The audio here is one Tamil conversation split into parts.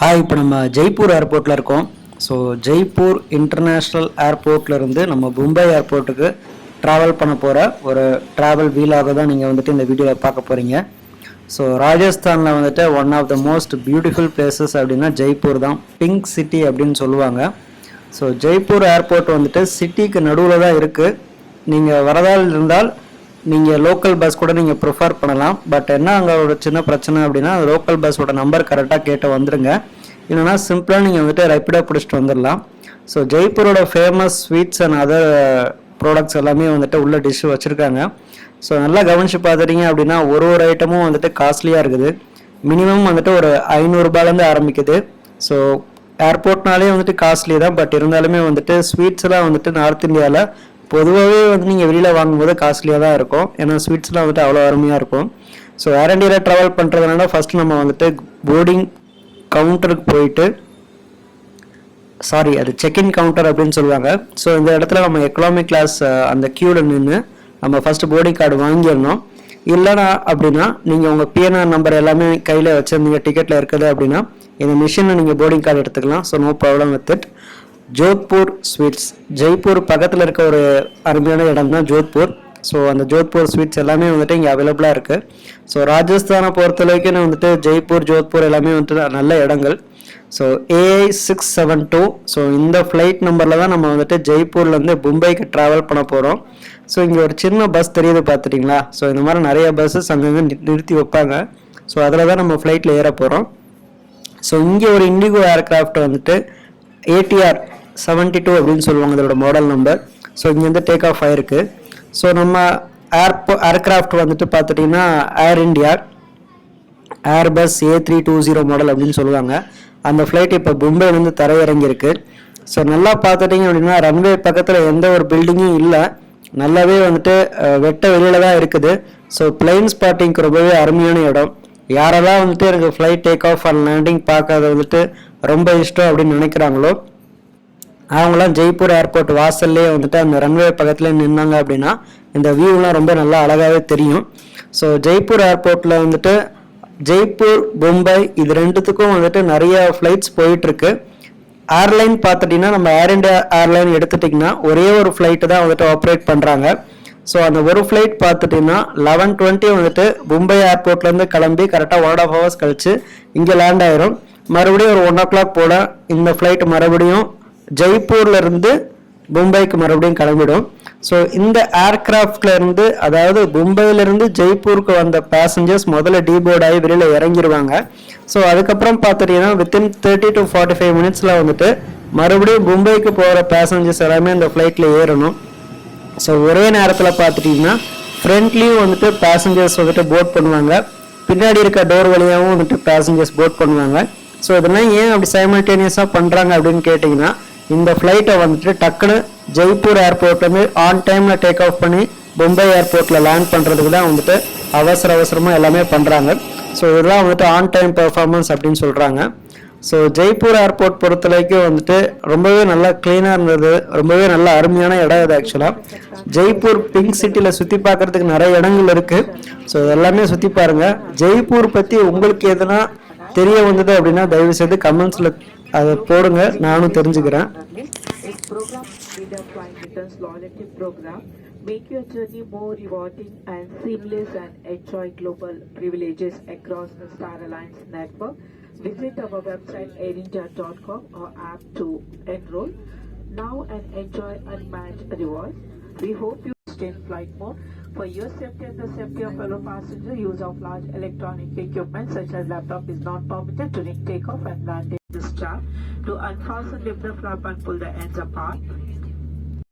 ஹாய் இப்போ நம்ம ஜெய்ப்பூர் ஏர்போர்ட்டில் இருக்கோம். ஸோ ஜெய்ப்பூர் இன்டர்நேஷ்னல் ஏர்போர்ட்லேருந்து நம்ம மும்பை ஏர்போர்ட்டுக்கு ட்ராவல் பண்ண போகிற ஒரு ட்ராவல் வீலாக தான் நீங்கள் வந்துட்டு இந்த வீடியோவில் பார்க்க போகிறீங்க ஸோ ராஜஸ்தானில் வந்துட்டு one of the most beautiful places அப்படின்னா ஜெய்ப்பூர் தான். பிங்க் சிட்டி அப்படின்னு சொல்லுவாங்க. ஸோ ஜெய்ப்பூர் ஏர்போர்ட் வந்துட்டு சிட்டிக்கு நடுவில் தான் இருக்குது நீங்கள் வரதால் இருந்தால் நீங்கள் லோக்கல் பஸ் கூட நீங்கள் ப்ரிஃபர் பண்ணலாம். பட் என்ன அங்கே ஒரு சின்ன பிரச்சனை அப்படின்னா லோக்கல் பஸ்ஸோட நம்பர் கரெக்டாக கேட்டு வந்துடுங்க இல்லைனா சிம்பிளாக நீங்கள் வந்துட்டு ரேப்பிடாக பிடிச்சிட்டு வந்துடலாம் so ஜெய்ப்பூரோட famous sweets and other products எல்லாமே வந்துட்டு உள்ள டிஷ் வச்சுருக்காங்க. ஸோ நல்லா கவனிச்சு பார்த்துட்டீங்க அப்படின்னா ஒரு ஒரு ஐட்டமும் வந்துட்டு காஸ்ட்லியாக இருக்குது. மினிமம் வந்துட்டு ஒரு ஐநூறுரூபாலேருந்து ஆரம்பிக்குது. ஸோ ஏர்போர்ட்னாலே வந்துட்டு காஸ்ட்லி தான். பட் இருந்தாலுமே வந்துட்டு ஸ்வீட்ஸ்லாம் வந்துட்டு நார்த் இந்தியாவில் பொதுவாகவே வந்து நீங்கள் வெளியில் வாங்கும்போது காஸ்ட்லியாக தான் இருக்கும். ஏன்னா ஸ்வீட்ஸ்லாம் வந்துட்டு அவ்வளோ அருமையாக இருக்கும். ஸோ ஏர் ட்ராவல் பண்ணுறதுனால ஃபஸ்ட்டு நம்ம வந்துட்டு போர்டிங் கவுண்டருக்கு போயிட்டு சாரி அது செக்இன் கவுண்டர் அப்படின்னு சொல்லுவாங்க. ஸோ இந்த இடத்துல நம்ம எக்கனாமிக் கிளாஸ் அந்த க்யூவில் நின்று நம்ம ஃபஸ்ட்டு போர்டிங் கார்டு வாங்கிடணும். இல்லைனா அப்படின்னா நீங்கள் உங்கள் பிஎன்ஆர் நம்பர் எல்லாமே கையில் வச்சுருந்தீங்க டிக்கெட்டில் இருக்குது அப்படின்னா இந்த மிஷினில் நீங்கள் போர்டிங் கார்டு எடுத்துக்கலாம். So no problem with it Jodhpur sweets. Jaipur பக்கத்தில் இருக்க ஒரு அருமையான இடம் தான் ஜோத்பூர். ஸோ அந்த ஜோத்பூர் ஸ்வீட்ஸ் எல்லாமே வந்துட்டு இங்கே அவைலபிளாக இருக்குது ஸோ ராஜஸ்தானை பொறுத்த வரைக்கும் வந்துட்டு ஜெய்ப்பூர் ஜோத்பூர் எல்லாமே வந்துட்டு நல்ல இடங்கள். So AI six seven two so இந்த ஃப்ளைட் நம்பரில் தான் நம்ம வந்துட்டு ஜெய்ப்பூர்லேருந்து மும்பைக்கு ட்ராவல் பண்ண போகிறோம் ஸோ இங்கே ஒரு சின்ன பஸ் தெரியுது பார்த்துட்டிங்களா ஸோ இந்த மாதிரி நிறைய பஸ்ஸஸ் அங்கங்கே நிறுத்தி வைப்பாங்க. ஸோ அதில் தான் நம்ம ஃப்ளைட்டில் ஏற போகிறோம் ஸோ இங்கே ஒரு இண்டிகோ ஏர்க்ராஃப்ட் வந்துட்டு ஏடிஆர் செவன்ட்டி டூ அப்படின்னு சொல்லுவாங்க இதோட மாடல் நம்பர் ஸோ இங்கேருந்து டேக் ஆஃப் ஆயிருக்கு. ஸோ நம்ம ஏர்போ ஏர்கிராஃப்ட் வந்துட்டு பார்த்துட்டிங்கன்னா Air India Airbus A three two zero model அப்படின்னு சொல்லுவாங்க. அந்த ஃப்ளைட் இப்போ மும்பைலேருந்து தரையிறங்கியிருக்கு. ஸோ நல்லா பார்த்துட்டிங்க அப்படின்னா ரன்வே பக்கத்தில் எந்த ஒரு பில்டிங்கும் இல்லை. நல்லாவே வந்துட்டு வெட்ட வெளியில் தான் இருக்குது. ஸோ பிளைன் ஸ்பாட்டிங்க்கு ரொம்பவே அருமையான இடம். யாரெல்லாம் வந்துட்டு எனக்கு flight take off and landing பார்க்கறது வந்துட்டு ரொம்ப இஷ்டம் அப்படின்னு நினைக்கிறாங்களோ அவங்களாம் ஜெய்ப்பூர் ஏர்போர்ட் வாசல்லே வந்துட்டு அந்த ரன்வே பக்கத்தில் நின்னாங்க அப்படின்னா இந்த வியூலாம் ரொம்ப நல்லா அழகாகவே தெரியும். ஸோ ஜெய்ப்பூர் ஏர்போர்ட்டில் வந்துட்டு ஜெய்ப்பூர் மும்பை இது ரெண்டுத்துக்கும் வந்துட்டு நிறைய ஃப்ளைட்ஸ் போயிட்டுருக்கு. ஏர்லைன் பார்த்துட்டிங்கன்னா நம்ம ஏர் இண்டியா ஏர்லைன் எடுத்துட்டிங்கன்னா ஒரே ஒரு ஃப்ளைட்டு தான் வந்துட்டு ஆப்ரேட் பண்ணுறாங்க ஸோ அந்த ஒரு ஃப்ளைட் பார்த்துட்டிங்கன்னா லெவன் டுவெண்ட்டி வந்துட்டு மும்பை ஏர்போர்ட்லேருந்து கிளம்பி கரெக்டாக ஒன் ஆஃப் ஹவர்ஸ் கழிச்சு இங்கே லேண்ட் ஆயிரும். மறுபடியும் ஒரு ஒன் ஓ கிளாக் போல் இந்த ஃப்ளைட் மறுபடியும் ஜெய்ப்பூர்ல இருந்து மும்பைக்கு மறுபடியும் கிளம்பிடும். ஸோ இந்த ஏர்கிராஃப்ட்லேருந்து அதாவது மும்பையிலேருந்து ஜெய்ப்பூருக்கு வந்த பேசஞ்சர்ஸ் முதல்ல டீபோர்ட் ஆகி வெளியில் இறங்கிடுவாங்க ஸோ அதுக்கப்புறம் பார்த்துட்டீங்கன்னா within thirty to forty five மினிட்ஸில் வந்துட்டு மறுபடியும் மும்பைக்கு போகிற பேசஞ்சர்ஸ் எல்லாமே இந்த ஃப்ளைட்டில் ஏறணும். ஸோ ஒரே நேரத்தில் பார்த்துட்டிங்கன்னா ஃப்ரண்ட்லேயும் வந்துட்டு பேசஞ்சர்ஸ் வந்துட்டு போட் பண்ணுவாங்க. பின்னாடி இருக்க டோர் வழியாகவும் வந்துட்டு பேசஞ்சர்ஸ் போட் பண்ணுவாங்க. ஸோ இதெல்லாம் ஏன் அப்படி சைமல்டேனியஸாக பண்ணுறாங்க அப்படின்னு கேட்டிங்கன்னா இந்த ஃப்ளைட்டை வந்துட்டு டக்குன்னு ஜெய்ப்பூர் ஏர்போர்ட்லேருந்து ஆன் டைமில் டேக் ஆஃப் பண்ணி மும்பை ஏர்போர்ட்டில் லேண்ட் பண்ணுறதுக்கு தான் வந்துட்டு அவசர அவசரமாக எல்லாமே பண்ணுறாங்க ஸோ இதெல்லாம் வந்துட்டு ஆன் டைம் பெர்ஃபார்மன்ஸ் அப்படின்னு சொல்கிறாங்க ஸோ ஜெய்ப்பூர் ஏர்போர்ட் பொறுத்த வரைக்கும் வந்துட்டு ரொம்பவே நல்லா க்ளீனாக இருந்தது. ரொம்பவே நல்ல அருமையான இடம் இது ஆக்சுவலாக ஜெய்ப்பூர் பிங்க் சிட்டியில் சுற்றி பார்க்குறதுக்கு நிறைய இடங்கள் இருக்குது ஸோ எல்லாமே சுற்றி பாருங்கள் ஜெய்ப்பூர் பற்றி உங்களுக்கு எதுனா தெரிய வந்தது அப்படின்னா தயவு செய்து கமெண்ட்ஸில் அதை போடுங்க நானும் தெரிஞ்சுக்கிறேன் This program Freedom Flying Returns Loyalty Program make your journey more rewarding and seamless and enjoy global privileges across the Star Alliance network. Visit our website airindia.com or app to enroll now and enjoy unmatched rewards. We hope you stay in flight mode. For your safety and the safety of fellow passengers, use of large electronic equipment such as laptop is not permitted during takeoff and landing. To unfasten, lift the flap and pull the ends apart.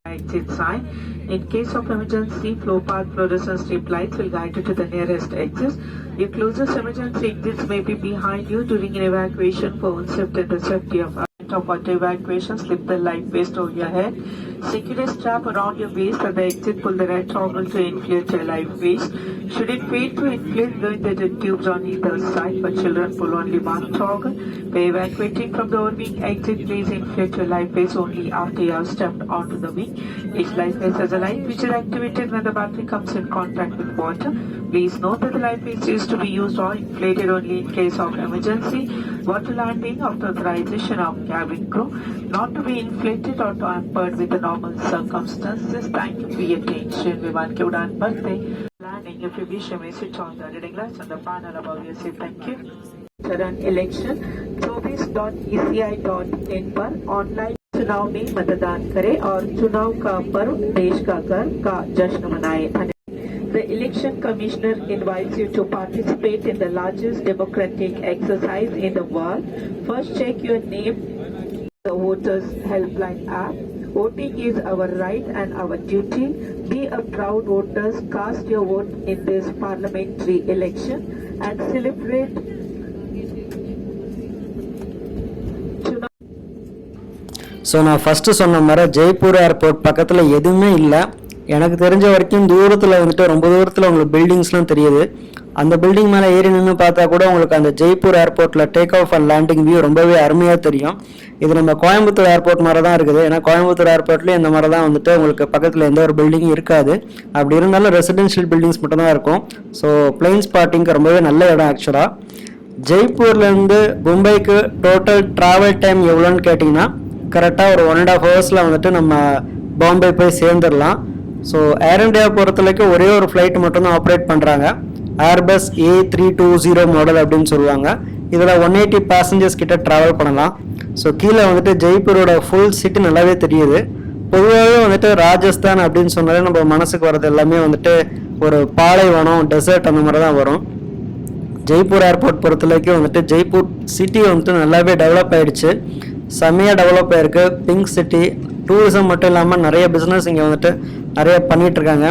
Exit sign. In case of emergency, flow path fluorescent strip lights will guide you to the nearest exit. Your closest emergency exits may be behind you during an evacuation for own and the safety of of auto evacuation, slip the life vest over your head. Secure a strap around your waist at the exit, pull the right toggle to inflate your life vest. Should it fail to inflate, knowing that the tubes on either side for children pull only one toggle. By evacuating from the overwing exit, please inflate your life vest only after you have stepped onto the wing. Each life vest has a light which is activated when the battery comes in contact with water. Please note that the life vest is to be used or inflated only in case of emergency. Water landing after authorization of cabin crew not to be inflated or tampered with the normal circumstances. Thank you for your attention. विमान के उड़ान भरते landing if you wish you may switch on the reading lights on the panel above your seat. Thank you. चरण इलेक्शन 24.eci.in पर ऑनलाइन चुनाव में मतदान करें और चुनाव का पर्व देश का गर्व का जश्न मनाएं धन्यवाद The election commissioner invites you to participate in the largest democratic exercise in the world. First check your name the voters helpline app. Voting is our right and our duty. Be a proud voter, Cast your vote in this parliamentary election and celebrate so நான் ஃபஸ்ட்டு சொன்ன மாதிரி ஜெய்ப்பூர் ஏர்போர்ட் பக்கத்தில் எதுவுமே இல்லை எனக்கு தெரிஞ்ச வரைக்கும் தூரத்தில் வந்துட்டு ரொம்ப தூரத்தில் உங்களுக்கு பில்டிங்ஸ்லாம் தெரியுது அந்த பில்டிங் மேலே ஏறி நின்று பார்த்தா கூட உங்களுக்கு அந்த ஜெய்ப்பூர் ஏர்போர்ட்டில் take off and landing view ரொம்பவே அருமையாக தெரியும். இது நம்ம கோயம்புத்தூர் ஏர்போர்ட் மாதிரி தான் இருக்குது. ஏன்னா கோயம்புத்தூர் ஏர்போர்ட்லேயும் இந்த மாதிரி தான் வந்துட்டு உங்களுக்கு பக்கத்தில் எந்த ஒரு பில்டிங்கும் இருக்காது. அப்படி இருந்தாலும் ரெசிடென்ஷியல் பில்டிங்ஸ் மட்டும் தான் இருக்கும் ஸோ பிளெயின் ஸ்பாட்டிங்க்கு ரொம்பவே நல்ல இடம் ஆக்சுவலாக ஜெய்ப்பூர்லேருந்து மும்பைக்கு டோட்டல் ட்ராவல் டைம் எவ்வளோன்னு கேட்டிங்கன்னா கரெக்டாக ஒரு ஒன் அண்ட் ஆஃப் ஹவர்ஸில் வந்துட்டு நம்ம பாம்பே போய் சேர்ந்துடலாம். ஸோ ஏர் இண்டியா பொறுத்த வரைக்கும் ஒரே ஒரு ஃப்ளைட் மட்டும்தான் ஆப்ரேட் பண்ணுறாங்க Airbus A three two zero model அப்படின்னு சொல்லுவாங்க. இதில் ஒன் எயிட்டி பேசஞ்சர்ஸ் கிட்ட ட்ராவல் பண்ணலாம். ஸோ கீழே வந்துட்டு ஜெய்ப்பூரோட ஃபுல் சிட்டி நல்லாவே தெரியுது. பொதுவாகவே வந்துட்டு ராஜஸ்தான் அப்படின்னு சொன்னாலே நம்ம மனசுக்கு வர்றது எல்லாமே வந்துட்டு ஒரு பாலைவனம் டெசர்ட் அந்த மாதிரி தான் வரும். ஜெய்ப்பூர் ஏர்போர்ட் பொறுத்த வரைக்கும் வந்துட்டு ஜெய்ப்பூர் சிட்டி வந்துட்டு நல்லாவே டெவலப் ஆயிடுச்சு. செம்மையாக டெவலப் ஆயிருக்கு. பிங்க் சிட்டி டூரிசம் மட்டும் இல்லாமல் நிறைய பிஸ்னஸ் இங்கே வந்துட்டு நிறைய பண்ணிகிட்ருக்காங்க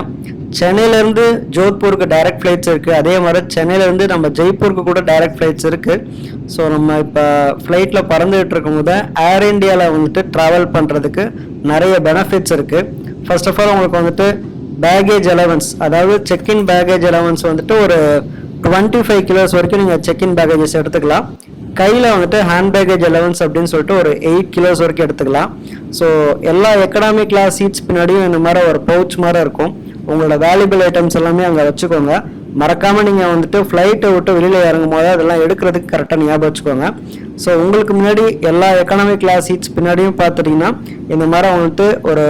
சென்னையிலேருந்து ஜோத்பூருக்கு டைரக்ட் ஃப்ளைட்ஸ் இருக்குது அதே மாதிரி சென்னையிலேருந்து நம்ம ஜெய்ப்பூருக்கு கூட டைரக்ட் ஃப்ளைட்ஸ் இருக்குது ஸோ நம்ம இப்போ ஃப்ளைட்டில் பறந்துகிட்டு இருக்கும்போது ஏர் இந்தியாவில் வந்துட்டு ட்ராவல் பண்ணுறதுக்கு நிறைய பெனிஃபிட்ஸ் இருக்குது ஃபர்ஸ்ட் ஆஃப் ஆல் உங்களுக்கு வந்துட்டு பேகேஜ் அலவன்ஸ் அதாவது செக்இன் பேகேஜ் அலவன்ஸ் வந்துட்டு ஒரு டுவெண்ட்டி ஃபைவ் கிலோஸ் வரைக்கும் நீங்கள் செக்இன் பேகேஜஸ் எடுத்துக்கலாம். கையில் வந்துட்டு ஹேண்ட் பேகேஜ் அலவன்ஸ் அப்படின்னு சொல்லிட்டு ஒரு எயிட் கிலோஸ் வரைக்கும் எடுத்துக்கலாம். ஸோ எல்லா எக்கனாமிக் கிளாஸ் சீட்ஸ் பின்னாடியும் இந்த மாதிரி ஒரு பவுச் மாதிரி இருக்கும். உங்களோட வேல்யூபிள் ஐட்டம்ஸ் எல்லாமே அங்கே வச்சுக்கோங்க. மறக்காமல் நீங்கள் வந்துட்டு ஃப்ளைட்டை விட்டு வெளியில் இறங்கும் போது அதெல்லாம் எடுக்கிறதுக்கு கரெக்டாக ஞாபகம் வச்சுக்கோங்க. ஸோ உங்களுக்கு முன்னாடி எல்லா எக்கனாமிக் கிளாஸ் சீட்ஸ் பின்னாடியும் பார்த்துட்டிங்கன்னா இந்த மாதிரி வந்துட்டு ஒரு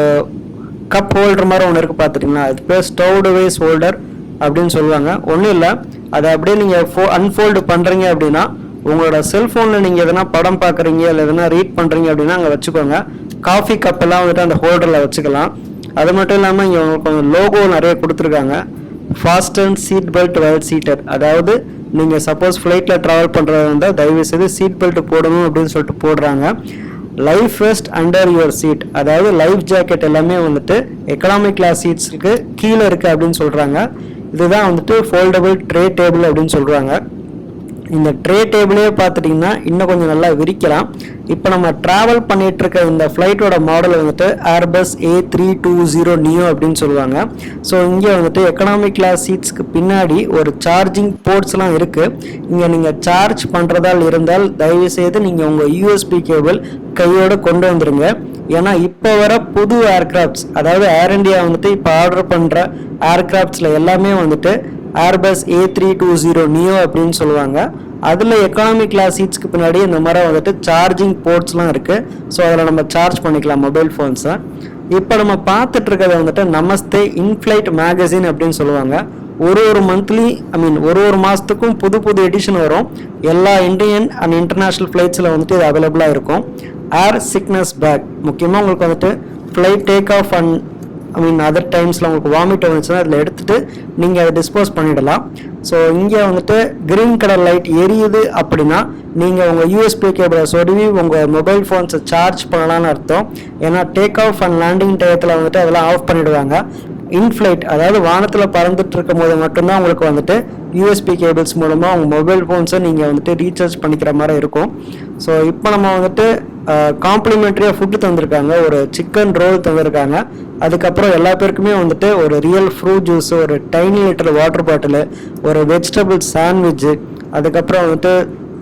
கப் ஹோல்டர் மாதிரி ஒன்று இருக்குது பார்த்துட்டிங்கன்னா அது பேர் ஸ்டவ்டு வைஸ் ஹோல்டர் அப்படின்னு சொல்லுவாங்க. ஒன்றும் இல்லை. அதை அப்படியே நீங்கள் ஃபோ அன்ஃபோல்டு பண்ணுறீங்க அப்படின்னா உங்களோட செல்ஃபோனில் நீங்கள் எதனா படம் பார்க்குறீங்க இல்லை எதனா ரீட் பண்ணுறீங்க அப்படின்னா அங்கே வச்சுக்கோங்க. காஃபி கப்பெல்லாம் வந்துட்டு அந்த ஹோல்டரில் வச்சுக்கலாம். அது மட்டும் இல்லாமல் இங்கே கொஞ்சம் லோகோ நிறைய கொடுத்துருக்காங்க. Fast and seat belt well seater அதாவது நீங்கள் சப்போஸ் ஃப்ளைட்டில் ட்ராவல் பண்ணுறதா இருந்தால் தயவு செய்து சீட் பெல்ட் போடணும் அப்படின்னு சொல்லிட்டு போடுறாங்க. Life vest under your seat அதாவது லைஃப் ஜாக்கெட் எல்லாமே வந்துட்டு எக்கனாமிக் கிளாஸ் சீட்ஸுக்கு கீழே இருக்குது அப்படின்னு சொல்கிறாங்க இதுதான் வந்துட்டு ஃபோல்டபுள் ட்ரே டேபிள் அப்படின்னு சொல்கிறாங்க இந்த ட்ரே டேபிளே பார்த்துட்டிங்கன்னா இன்னும் கொஞ்சம் நல்லா விரிக்கலாம். இப்போ நம்ம ட்ராவல் பண்ணிகிட்ருக்க இந்த ஃப்ளைட்டோட மாடல் வந்துட்டு Airbus A three two zero neo அப்படின்னு சொல்லுவாங்க. ஸோ இங்கே வந்துட்டு எக்கனாமிக் கிளாஸ் சீட்ஸ்க்கு பின்னாடி ஒரு சார்ஜிங் போர்ட்ஸ்லாம் இருக்குது இங்கே நீங்கள் சார்ஜ் பண்ணுறதால் இருந்தால் தயவு செய்து நீங்கள் உங்கள் யூஎஸ்பி கேபிள் கையோடு கொண்டு வந்துடுங்க ஏன்னா இப்போ வர புது ஏர்கிராஃப்ட்ஸ் அதாவது ஏர் இண்டியா வந்துட்டு இப்போ ஆர்டர் பண்ணுற ஏர்கிராஃப்ட்ஸில் எல்லாமே வந்துட்டு Airbus A three two zero neo அப்படின்னு சொல்லுவாங்க. அதில் எக்கானமிக் கிளாஸ் சீட்ஸ்க்கு பின்னாடி இந்த மாதிரி வந்துட்டு சார்ஜிங் போர்ட்ஸ்லாம் இருக்குது ஸோ அதில் நம்ம சார்ஜ் பண்ணிக்கலாம் மொபைல் ஃபோன்ஸை இப்போ நம்ம பார்த்துட்டு வந்துட்டு நமஸ்தே இன்ஃப்ளைட் மேகசின் அப்படின்னு சொல்லுவாங்க. ஒரு ஒரு மந்த்லி ஐ மீன் ஒரு ஒரு மாதத்துக்கும் புது புது எடிஷன் வரும். எல்லா இந்தியன் அண்ட் இன்டர்நேஷ்னல் ஃப்ளைட்ஸில் வந்துட்டு இது அவைலபிளாக இருக்கும். ஏர் சிக்னஸ் பேக் முக்கியமாக உங்களுக்கு வந்துட்டு flight take off and I mean other டைம்ஸில் உங்களுக்கு வாமிட் வந்துச்சுன்னா அதில் எடுத்துட்டு நீங்கள் அதை டிஸ்போஸ் பண்ணிடலாம். ஸோ இங்கே வந்துட்டு கிரீன் கலர் லைட் எரியுது அப்படின்னா நீங்கள் உங்கள் யூஎஸ்பி கேபிளை சொருவி உங்கள் மொபைல் ஃபோன்ஸை சார்ஜ் பண்ணலான்னு அர்த்தம். ஏன்னா டேக் ஆஃப் அண்ட் லேண்டிங் டயத்தில் வந்துட்டு அதெல்லாம் ஆஃப் பண்ணிடுவாங்க. இன்ஃப்ளைட் அதாவது வானத்தில் பறந்துட்டு இருக்கும் போது மட்டும்தான் உங்களுக்கு வந்துட்டு யூஎஸ்பி கேபிள்ஸ் மூலமாக உங்கள் மொபைல் ஃபோன்ஸை நீங்கள் வந்துட்டு ரீசார்ஜ் பண்ணிக்கிற மாதிரி இருக்கும். ஸோ இப்போ நம்ம வந்துட்டு காம்ப்ளிமெண்ட்ரியாக ஃபுட்டு தந்திருக்காங்க. ஒரு சிக்கன் ரோல் தந்திருக்காங்க. அதுக்கப்புறம் எல்லா பேருக்குமே வந்துட்டு ஒரு ரியல் ஃப்ரூட் ஜூஸ் ஒரு டைனி லிட்டர் வாட்டர் பாட்டில் ஒரு வெஜிடபிள் சாண்ட்விட்ஜு அதுக்கப்புறம் வந்துட்டு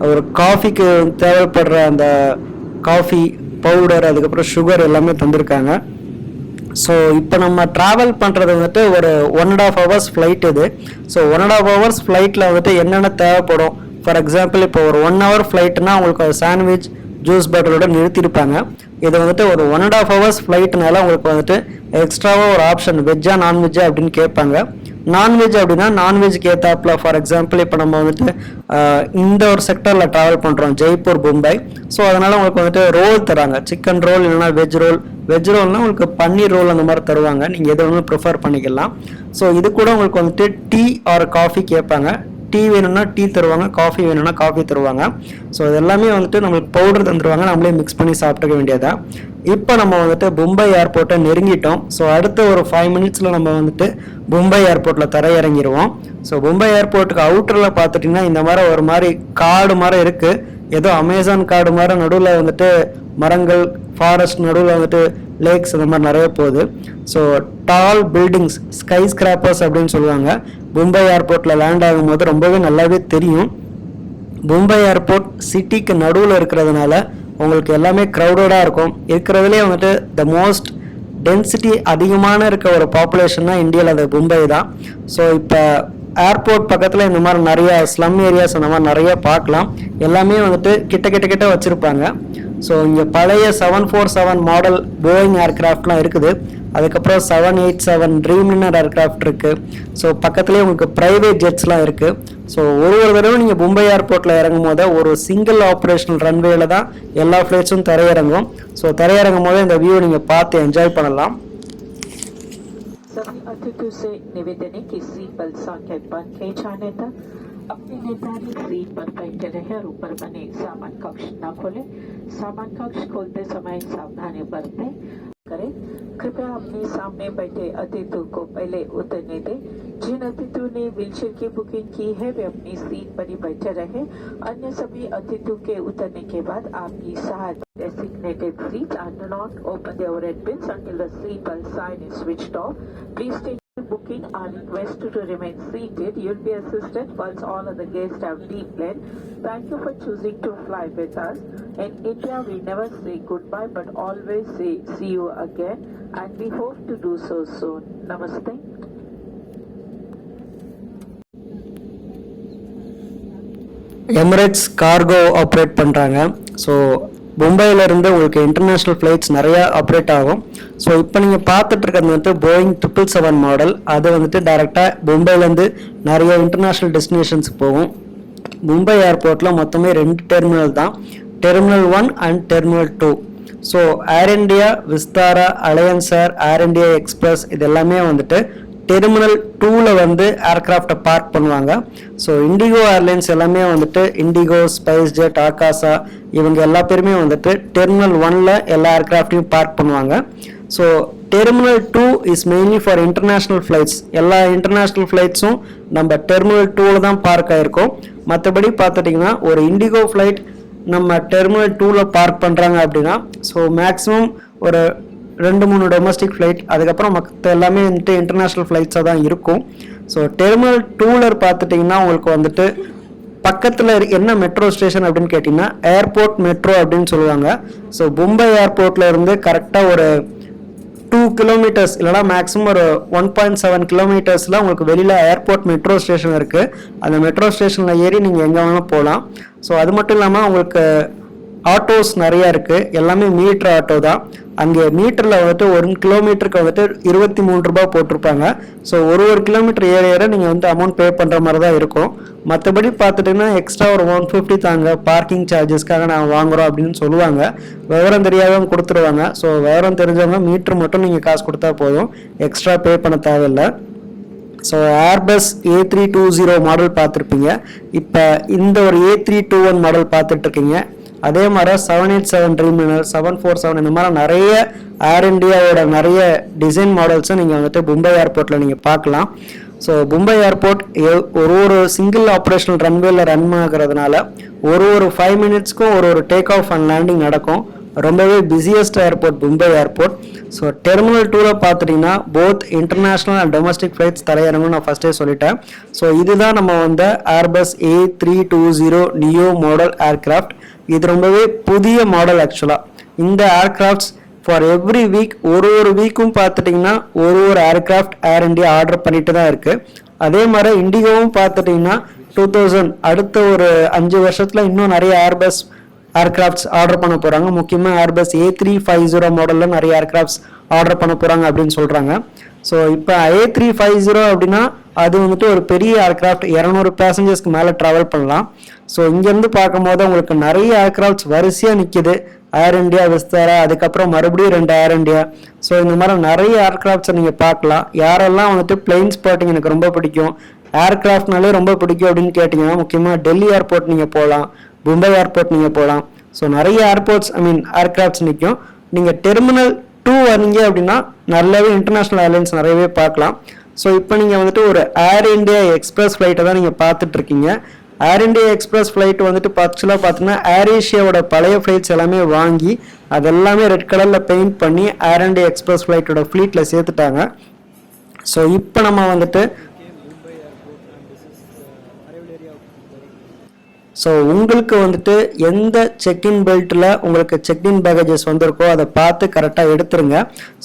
ஒரு காஃபிக்கு தேவைப்படுற அந்த காஃபி பவுடர் அதுக்கப்புறம் சுகர் எல்லாமே தந்திருக்காங்க. ஸோ இப்போ நம்ம ட்ராவல் பண்ணுறது வந்துட்டு ஒரு one and half hours flight இது. So one and half hours ஃப்ளைட்டில் வந்துட்டு என்னென்ன தேவைப்படும்? ஃபார் எக்ஸாம்பிள் இப்போ ஒரு ஒன் ஹவர் ஃப்ளைட்னா உங்களுக்கு ஒரு சாண்ட்விச் ஜூஸ் பாட்டிலோட நிறுத்தியிருப்பாங்க இது வந்துட்டு ஒரு ஒன் அண்ட் ஆஃப் ஹவர்ஸ் ஃப்ளைட்னால உங்களுக்கு வந்துட்டு எக்ஸ்ட்ராவாக ஒரு ஆப்ஷன் வெஜ்ஜா நான்வெஜ்ஜா அப்படின்னு கேட்பாங்க. நான்வெஜ் அப்படின்னா நான்வெஜ்க்கு ஏற்றாப்புல ஃபார் எக்ஸாம்பிள் இப்போ நம்ம வந்துட்டு இந்த ஒரு செக்டரில் ட்ராவல் பண்ணுறோம் ஜெய்ப்பூர் மும்பை. ஸோ அதனால் உங்களுக்கு வந்துட்டு ரோல் தராங்க. சிக்கன் ரோல் இல்லைன்னா வெஜ் ரோல் வெஜ் ரோல்னா உங்களுக்கு பன்னீர் ரோல் அந்த மாதிரி தருவாங்க. நீங்கள் எது வேணாலும் ப்ரிஃபர் பண்ணிக்கலாம். ஸோ இது கூட உங்களுக்கு வந்துட்டு டீ ஆர் காஃபி கேட்பாங்க. டீ வேணும்னா டீ தருவாங்க காஃபி வேணும்னா காஃபி தருவாங்க. ஸோ இதெல்லாமே வந்துட்டு நம்மளுக்கு பவுடர் தந்துருவாங்க. நம்மளே மிக்ஸ் பண்ணி சாப்பிட்டுக்க வேண்டியதா இப்போ நம்ம வந்துட்டு மும்பை ஏர்போர்ட்டை நெருங்கிட்டோம். ஸோ அடுத்த ஒரு ஃபைவ் மினிட்ஸில் நம்ம வந்துட்டு மும்பை ஏர்போர்ட்டில் தரையிறங்கிடுவோம் ஸோ மும்பை ஏர்போர்ட்டுக்கு அவுட்டரில் பார்த்துட்டிங்கன்னா இந்த மாதிரி ஒரு மாதிரி காடு மாதிரி இருக்குது ஏதோ அமேசான் காடு மாதிரி நடுவில் வந்துட்டு மரங்கள் ஃபாரஸ்ட் நடுவில் வந்துட்டு லேக்ஸ் இந்த மாதிரி நிறைய போகுது. So tall buildings skyscrapers அப்படின்னு சொல்லுவாங்க. மும்பை ஏர்போர்ட்டில் லேண்ட் ஆகும்போது ரொம்பவே நல்லாவே தெரியும். மும்பை ஏர்போர்ட் சிட்டிக்கு நடுவில் இருக்கிறதுனால உங்களுக்கு எல்லாமே க்ரௌடடாக இருக்கும். இருக்கிறதுலே வந்துட்டு த மோஸ்ட் டென்சிட்டி அதிகமான இருக்க ஒரு பாப்புலேஷன்னா இந்தியாவில் அது மும்பை தான். ஸோ இப்போ ஏர்போர்ட் பக்கத்தில் இந்த மாதிரி நிறைய ஸ்லம் ஏரியாஸ் அந்த மாதிரி நிறைய பார்க்கலாம். எல்லாமே வந்துட்டு கிட்ட கிட்ட கிட்ட வச்சுருப்பாங்க. ஸோ இங்கே பழைய seven four seven model Boeing ஏர்க்ராஃப்ட்லாம் இருக்குது. அதுக்கப்புறம் seven eight seven Dreamliner aircraft இருக்குது ஸோ பக்கத்துலேயே உங்களுக்கு ப்ரைவேட் ஜெட்ஸ்லாம் இருக்குது ஸோ ஒரு ஒரு தடவை நீங்கள் மும்பை ஏர்போர்ட்டில் இறங்கும் போது ஒரு சிங்கிள் ஆப்ரேஷனல் ரன்வேல தான் எல்லா ஃப்ளைட்ஸும் தரையிறங்கும். ஸோ தரையிறங்கும் போது இந்த வியூ நீங்கள் பார்த்து என்ஜாய் பண்ணலாம். सभी अतिथियों से निवेदन है कि सीट बेल्ट सॉकेट बंद किए जाने तक अपनी निर्धारित सीट पर बैठे रहे और ऊपर बने सामान कक्ष न खोले। सामान कक्ष खोलते समय सावधानी बरतें, करें। कृपया अपने सामने बैठे अतिथियों को पहले उतरने दें। जिन अतिथियों ने व्हीलचेयर की बुकिंग की है, वे अपनी सीट पर ही बैठे रहे। अन्य सभी अतिथियों के उतरने के बाद आपकी सहायता designated seats and do not open the overhead bins until the seat belt sign is switched off. Please take your booking are requested to remain seated. You'll be assisted once all other guests have declared. Thank you for choosing to fly with us. In India, we never say goodbye, but always say see you again, and we hope to do so soon. Namaste. Emirates cargo operate பண்ணுறாங்க ஸோ மும்பையிலேருந்து உங்களுக்கு இன்டர்நேஷ்னல் ஃப்ளைட்ஸ் நிறையா ஆப்ரேட் ஆகும். ஸோ இப்போ நீங்கள் பார்த்துட்டு இருக்கிறது வந்துட்டு போயிங் ட்ரிபிள் செவன் மாடல் அது வந்துட்டு டைரெக்டாக மும்பைலேருந்து நிறைய இன்டர்நேஷ்னல் டெஸ்டினேஷன்ஸுக்கு போகும். மும்பை ஏர்போர்ட்டில் மொத்தமே ரெண்டு டெர்மினல் தான். Terminal one and terminal two so Air India Vistara alliance air Air India Express இது எல்லாமே வந்துட்டு டெர்மினல் டூவில் வந்து ஏர்க்ராஃப்டை பார்க் பண்ணுவாங்க. ஸோ இண்டிகோ ஏர்லைன்ஸ் எல்லாமே வந்துட்டு இண்டிகோ ஸ்பைஸ் ஜெட் ஆகாசா இவங்க எல்லா பேருமே வந்துட்டு டெர்மினல் ஒனில் எல்லா ஏர்க்ராஃப்டையும் பார்க் பண்ணுவாங்க. So terminal two is mainly for international flights எல்லா இன்டர்நேஷ்னல் ஃப்ளைட்ஸும் நம்ம டெர்மினல் டூவில் தான் பார்க் ஆகிருக்கோம் மற்றபடி பார்த்துட்டிங்கன்னா ஒரு இண்டிகோ ஃப்ளைட் நம்ம டெர்மினல் டூவில் பார்க் பண்ணுறாங்க அப்படின்னா ஸோ மேக்ஸிமம் ஒரு ரெண்டு மூணு டொமஸ்டிக் ஃப்ளைட் அதுக்கப்புறம் மற்ற எல்லாமே வந்துட்டு இன்டர்நேஷ்னல் ஃப்ளைட்ஸாக தான் இருக்கும். ஸோ டெர்மினல் டூவில் பார்த்துட்டிங்கன்னா உங்களுக்கு வந்துட்டு பக்கத்தில் என்ன மெட்ரோ ஸ்டேஷன் அப்படின்னு கேட்டிங்கன்னா ஏர்போர்ட் மெட்ரோ அப்படின்னு சொல்லுவாங்க. ஸோ மும்பை ஏர்போர்ட்டில் இருந்து கரெக்டாக ஒரு டூ கிலோமீட்டர்ஸ் இல்லைனா மேக்ஸிமம் ஒரு ஒன் பாயிண்ட் செவன் கிலோமீட்டர்ஸில் உங்களுக்கு வெளியில் ஏர்போர்ட் மெட்ரோ ஸ்டேஷன் இருக்குது அந்த மெட்ரோ ஸ்டேஷனில் ஏறி நீங்கள் எங்கே வேணாலும் போகலாம். ஸோ அது மட்டும் இல்லாமல் உங்களுக்கு ஆட்டோஸ் நிறையா இருக்குது எல்லாமே மீட்டர் ஆட்டோ தான். அங்கே மீட்டரில் வந்துட்டு ஒரு கிலோமீட்டருக்கு வந்துட்டு இருபத்தி மூணு ரூபாய் போட்டிருப்பாங்க. ஸோ ஒரு ஒரு கிலோமீட்டர் ஏற ஏற நீங்கள் வந்து அமௌண்ட் பே பண்ணுற மாதிரி தான் இருக்கும். மற்றபடி பார்த்துட்டிங்கன்னா எக்ஸ்ட்ரா ஒரு ஒன் ஃபிஃப்டி தாங்க. பார்க்கிங் சார்ஜஸ்க்காக நாங்கள் வாங்குறோம் அப்படின்னு சொல்லுவாங்க. விவரம் தெரியாதவங்க கொடுத்துருவாங்க. ஸோ விவரம் தெரிஞ்சவங்க மீட்டர் மட்டும் நீங்கள் காசு கொடுத்தா போதும். எக்ஸ்ட்ரா பே பண்ண தேவையில்லை. So Airbus A three two zero model பார்த்துருப்பீங்க. இப்போ இந்த ஒரு A three two one model பார்த்துட்ருக்கீங்க அதே மாதிரி seven eight seven Dreamliner seven four seven இந்த மாதிரி நிறைய ஏர் இண்டியாவோட நிறைய டிசைன் மாடல்ஸும் நீங்கள் வந்துட்டு மும்பை ஏர்போர்ட்டில் நீங்கள் பார்க்கலாம். ஸோ மும்பை ஏர்போர்ட் ஒரு ஒரு சிங்கிள் ஆப்ரேஷனல் ரன்வேல ரன் ஆகிறதுனால ஒரு ஒரு ஃபைவ் மினிட்ஸ்க்கும் ஒரு ஒரு டேக் ஆஃப் அண்ட் லேண்டிங் நடக்கும். ரொம்பவே busiest airport Mumbai airport so terminal டூவில் பார்த்துட்டிங்கன்னா both international and domestic flights தரையிறங்கும் நான் ஃபஸ்ட்டே சொல்லிட்டேன். ஸோ இதுதான் நம்ம வந்து Airbus A three two zero neo model aircraft இது ரொம்பவே புதிய மாடல் ஆக்சுவலாக இந்த ஏர்கிராஃப்ட்ஸ் ஃபார் எவ்ரி வீக் ஒரு ஒரு வீக்கும் பார்த்துட்டிங்கன்னா ஒரு ஒரு ஏர்கிராஃப்ட் ஏர் இண்டியா ஆர்டர் பண்ணிட்டு தான் இருக்குது அதே மாதிரி இண்டிகோவும் பார்த்துட்டிங்கன்னா டூ தௌசண்ட் அடுத்த ஒரு அஞ்சு வருஷத்தில் இன்னும் நிறைய ஏர்பஸ் ஏர்கிராஃப்ட்ஸ் ஆர்டர் பண்ண போகிறாங்க முக்கியமாக Airbus A three five zero மாடலில் நிறைய ஏர்கிராஃப்ட்ஸ் ஆர்டர் பண்ண போகிறாங்க அப்படின்னு சொல்கிறாங்க ஸோ இப்போ ஏ த்ரீ ஃபைவ் ஜீரோ அப்படின்னா அது வந்துட்டு ஒரு பெரிய ஏர்கிராஃப்ட் இரநூறு பேசஞ்சர்ஸ்க்கு மேலே ட்ராவல் பண்ணலாம். ஸோ இங்கேருந்து பார்க்கும்போது உங்களுக்கு நிறைய ஏர்கிராஃப்ட்ஸ் வரிசையாக நிற்கிது ஏர் இண்டியா விஸ்தாரா அதுக்கப்புறம் மறுபடியும் ரெண்டு ஏர் இண்டியா ஸோ இந்த மாதிரி நிறைய ஏர்கிராஃப்ட்ஸை நீங்கள் பார்க்கலாம். யாரெல்லாம் வந்துட்டு பிளெயின் ஸ்பாட்டிங் எனக்கு ரொம்ப பிடிக்கும் ஏர்கிராஃப்ட்னாலே ரொம்ப பிடிக்கும் அப்படின்னு கேட்டிங்கன்னா முக்கியமாக டெல்லி ஏர்போர்ட் நீங்கள் போகலாம். மும்பை ஏர்போர்ட் நீங்கள் போகலாம் ஸோ நிறைய ஏர்போர்ட்ஸ் ஐ மீன் ஏர்கிராஃப்ட்ஸ் நிற்கும் நீங்கள் டெர்மினல் டூ வரீங்க அப்படின்னா நல்லாவே இன்டர்நேஷ்னல் ஏர்லைன்ஸ் நிறையவே பார்க்கலாம். ஸோ இப்போ நீங்கள் வந்துட்டு ஒரு ஏர் இண்டியா எக்ஸ்பிரஸ் ஃப்ளைட்டை தான் நீங்கள் பார்த்துட்டு இருக்கீங்க. ஏர் இண்டியா எக்ஸ்பிரஸ் ஃப்ளைட் வந்துட்டு ஆக்சுவலாக பார்த்தீங்கன்னா ஏர் ஏஷியாவோட பழைய ஃப்ளைட்ஸ் எல்லாமே வாங்கி அதெல்லாமே ரெட் கலரில் பெயிண்ட் பண்ணி ஏர் இண்டியா எக்ஸ்பிரஸ் ஃப்ளைட்டோட ஃப்ளீட்டில் சேர்த்துட்டாங்க. ஸோ இப்போ நம்ம வந்துட்டு ஸோ உங்களுக்கு வந்துட்டு எந்த செக்இன் பெல்ட்டில் உங்களுக்கு செக்இன் பேகேஜஸ் வந்திருக்கோ அதை பார்த்து கரெக்டாக எடுத்துருங்க.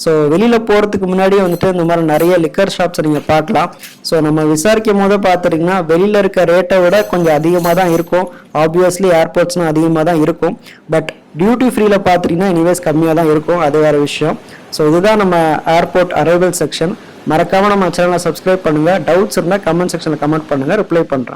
ஸோ வெளியில் போகிறதுக்கு முன்னாடியே வந்துட்டு இந்த மாதிரி நிறைய லிக்கர் ஷாப்ஸை நீங்கள் பார்க்கலாம். ஸோ நம்ம விசாரிக்கும் போது பார்த்துட்டிங்கன்னா வெளியில் இருக்க ரேட்டை விட கொஞ்சம் அதிகமாக தான் இருக்கும். ஆப்வியஸ்லி ஏர்போர்ட்ஸ்னால் அதிகமாக தான் இருக்கும். பட் டியூட்டி ஃப்ரீயில் பார்த்துட்டிங்கன்னா இனிவேஸ் கம்மியாக தான் இருக்கும். அது வேறு விஷயம். ஸோ இதுதான் நம்ம ஏர்போர்ட் அரைவல் செக்ஷன் மறக்காமல் நம்ம சேனலை சப்ஸ்கிரைப் பண்ணுங்கள் டவுட்ஸ் இருந்தால் கமெண்ட் செக்ஷனில் கமெண்ட் பண்ணுங்கள் ரிப்ளை பண்ணுறேன்